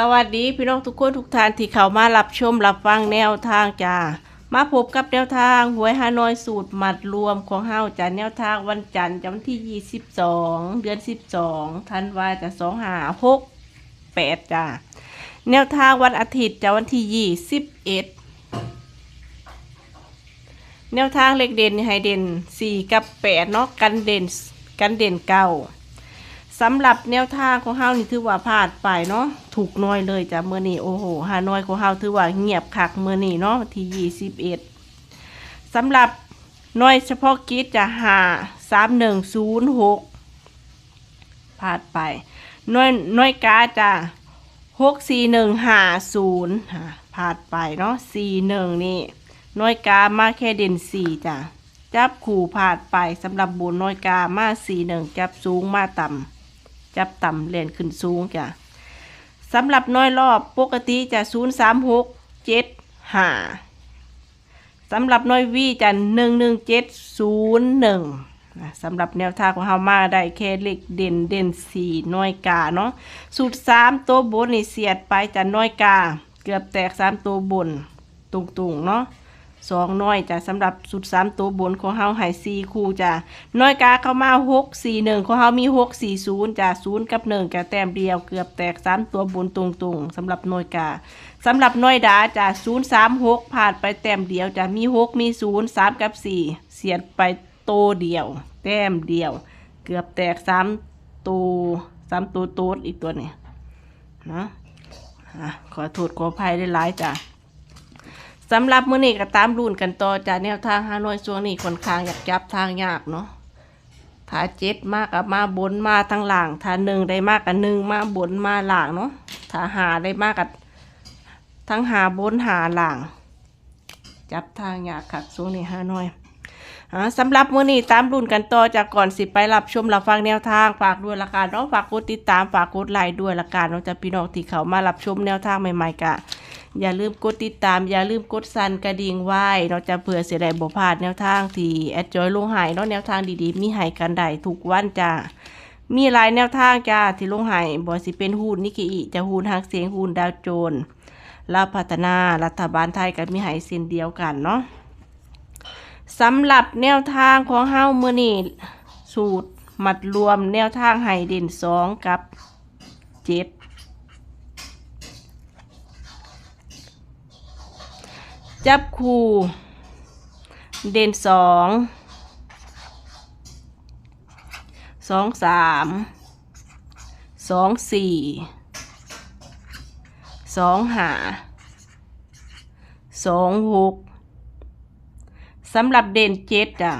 สวัสดีพี่น้องทุกคนทุกท่านที่เข้ามารับชมรับฟังแนวทางจ้ามาพบกับแนวทางหวยฮานอยสูตรหมัดรวมของเฮาจ้าแนวทางวันจันทร์จะวันที่ 22 เดือน 12ธันวาจะ2หา6 8จ้าแนวทางวันอาทิตย์จะวันที่ 21 แนวทางเลขเด่นนี่ให้เด่น 4 กับ8เนาะกันเด่นกันเด่นเก้า สำหรับแนวทางของเฮานี่ถือว่าพลาดไปเนาะถูกน้อยเลยจ้ะเมื่อนี้โอ้โหฮานอยของเฮาถือว่าเงียบคักเมื่อนี้เนาะที่ยี่สิบเอ็ดสำหรับน้อยเฉพาะกิจจะหาสามหนึ่งศูนย์หกพลาดไปน้อยน้อยกาจะหกสี่หนึ่งห้าศูนย์พลาดไปเนาะสี่หนึ่งนี่น้อยกามาแค่เด่นสี่จ้ะจับขู่พลาดไปสำหรับบุญน้อยกามาสี่หนึ่งจับสูงมาต่ำ จับต่ำเล่นขึ้นสูงจ้ะสำหรับน้อยรอบปกติจะศูนย์สามหกเจ็ดห้าสำหรับน้อยวีจะหนึ่งหนึ่งเจ็ดศูนย์หนึ่งสำหรับแนวทางของเฮามาได้แค่เลขเด่นเด่นสี่น้อยกาเนาะสูตรสามตัวบนนี่เสียดไปจะน้อยกา เกือบแตกสามตัวบนตุงๆเนาะ สองน้อยจ้ะสำหรับสุดสามตัวบนของเฮาไห้ซีคูจ้ะน้อยกาเข้ามาหกสี่หนึ่งของเฮามีหกสี่ศูนย์จ้ะศูนย์กับหนึ่งกับแต้มเดียวเกือบแตกสามตัวบนตรงๆสำหรับน้อยกาสำหรับน้อยดาจ้ะศูนย์สามหกผ่านไปแต้มเดียวจ้ะมีหกมีศูนย์สามกับสี่เสียดไปโตเดียว แต้มเดียว เกือบแตกสามตัวสามตัวโต๊ดอีกตัวนี่นะขอโทษขออภัยได้หลายๆจ้ะ สำหรับมื้อนี้ก็ตามรุ่นกันต่อจากแนวทางฮานอยช่วงนี้ค่อนข้างอยากจับทางยากเนาะถ้าเจ็ดมากกับมาบนมาทั้งหลังถ้าหนึ่งได้มากกับหนึ่งมาบนมาหลังเนาะถ้าหาได้มากกับทั้งหาบนหาหลังจับทางยากคักช่วงนี้ฮานอยอ่าสำหรับมื้อนี้ตามรุ่นกันต่อจากก่อนสิไปรับชมรับฟังแนวทางฝากด้วยละกันเนาะฝากกดติดตามฝากกดไลค์ด้วยละกันเนาะจะพี่น้องที่เขามารับชมแนวทางใหม่ๆกะ อย่าลืมกดติดตาม อย่าลืมกดสั่นกระดิ่งไว้เราจะเผื่อเสียดายบ่พลาดแนวทางที่แอดจอยลงหายเนาะแนวทางดีๆ มีหายกันได้ทุกวันจ้ามีหลายแนวทางจ้าที่ลงหายบ่สิเป็นหุ้นนิกิอิจะหุ้นทางเสียงหุ้นดาวโจนส์ลาพัฒนารัฐบาลไทยกับมีหายเส้นเดียวกันเนาะสำหรับแนวทางของเฮามือนี้สูตรมัดรวมแนวทางไห้เด่นสองกับเจ็ด จับคู่ เด่นสองสองสามสองสี่สองหาสองหกสำหรับเด่นเจ็ดจ้ะ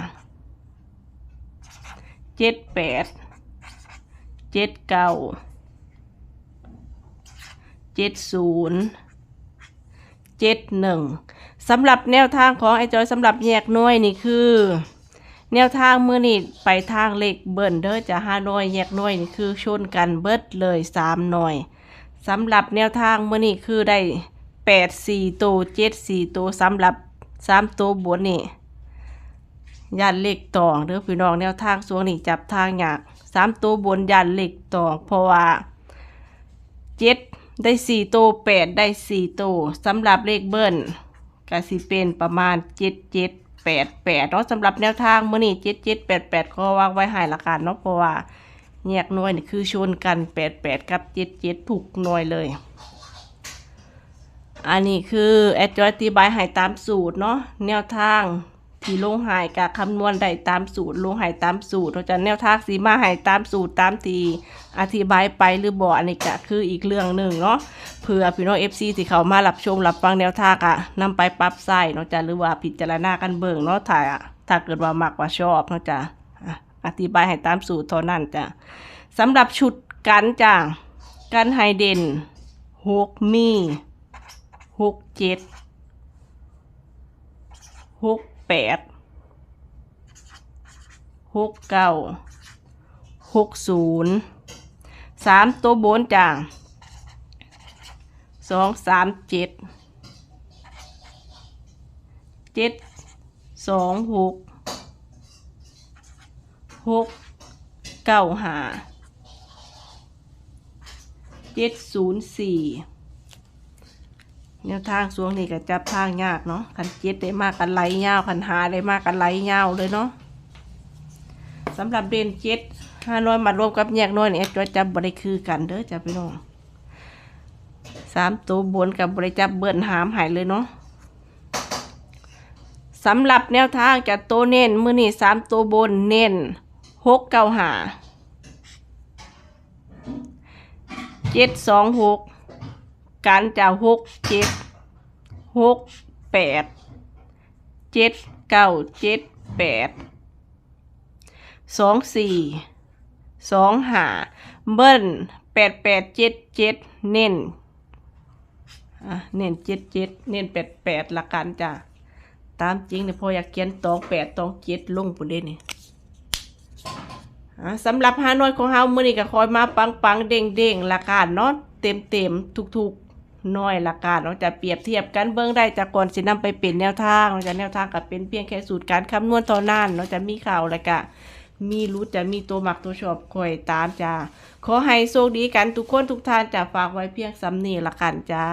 เจ็ดแปดเจ็ดเก้าเจ็ดศูนย์ เจ็ดหนึ่งสำหรับแนวทางของไอ้จอยสำหรับแยกหน่วยนี่คือ แนวทางมือนี่ไปทางเลขเบิ้ลเด้อจะห้าน่วยแยกหน่วยนี่คือชนกันเบิดเลยสามหน่วยสำหรับแนวทางมือนี่คือได้แปดสี่ตัวเจ็ดสี่ตัวสำหรับสามตัวบนนี่ยันเลขตองเด้อพี่น้องแนวทางส่วนนี้จับทางยากสามตัวบนยันเลขตองเพราะว่าเจ็ด ได้สี่โตวแปดได้สี่โตวสำหรับเลขเบิ้ลก็สิเป็นประมาณเจ็ดเจ็ดแปดแปดเนาะสำหรับแนวทางมื่อนี้เจ็ดเจ็ดแปดแปดก็วางไว้หายละกันเนาะเพราะว่าแยกหน่วยนี่คือชนกันแปดแปดกับเจ็ดเจ็ดถูกหน่วยเลย อันนี้คือแอดจอยอธิบายหายตามสูตรเนาะแนวทาง ที่ลงหายกับคำนวณได้ตามสูตรลงหายตามสูตรเราจะแนวทางสีมาหายตามสูตรตามทีอธิบายไปหรือบอกอันนี้ก็คืออีกเรื่องหนึ่งเนาะเพื่อพี่น้องเอฟซีที่เขามารับชมรับฟังแนวทางอะนำไปปรับใส่เนาะจ้ะหรือว่าพิจารณากันเบิ่งเนาะถ้ายถ้าเกิดว่ามักว่าชอบเนาะจ้ะอะอธิบายให้ตามสูตรเท่านั้นจ้ะสำหรับชุดกันจ้ะกันไฮเดนหกมีหกเจ็ดหก แปดหกเก้าหกศูนย์สามตัวบนจ้าสองสามเจ็ดเจ็ดสองหกหกเก้าหาเจ็ดศูนย์สี่ แนวทางสวงนี่ก็จับทางยากเนาะคันเจ็ดได้มากกันไหลยาวคันหาได้มากกันไหลยาวเลยเนาะสำหรับเด่นเจ็ดห้าน้อยมารวมกับแยกน้อยเนี่ยจะจับบริคือกันเด้อจะพี่น้องสามตัวบนกับบริจับเบิ้นหามหายเลยเนาะสำหรับแนวทางจะโตวเน้นมือนี่สามตัวบนเน้นหกเก้าหาเจ็ดสองหก การจะหกเจ็ดหกแปดเจ็ดเก้าเจ็ดแปดสองสี่สองหาเบิ้ลแปดแปดเจ็ดเจ็ดเน้นอะเน้นเจ็ดเจ็ดเน้นแปดแปดละกันจ้ะตามจริงเนี่ยพออยากเขียนตองแปดตองเจ็ดลงปุ่นเด้นี่อ่าสำหรับฮานอยของเฮามื้อนี้ก็คอยมาปังปังเด้งเด้งละกันเนาะเต็มเต็มๆทุกๆ น้อยละกันเนาะจะเปรียบเทียบกันเบิ่งได้จากก่อนสินำไปเป็นแนวทางเนาะจะแนวทางกับเป็นเพียงแค่สูตรการคำนวณเท่านั้นเนาะจะมีข่าวแล้วก็มีรู้จะมีตัวหมักตัวชอบคอยตามจ้าขอให้โชคดีกันทุกคนทุกท่านจะฝากไว้เพียงสำนีละกันจ้า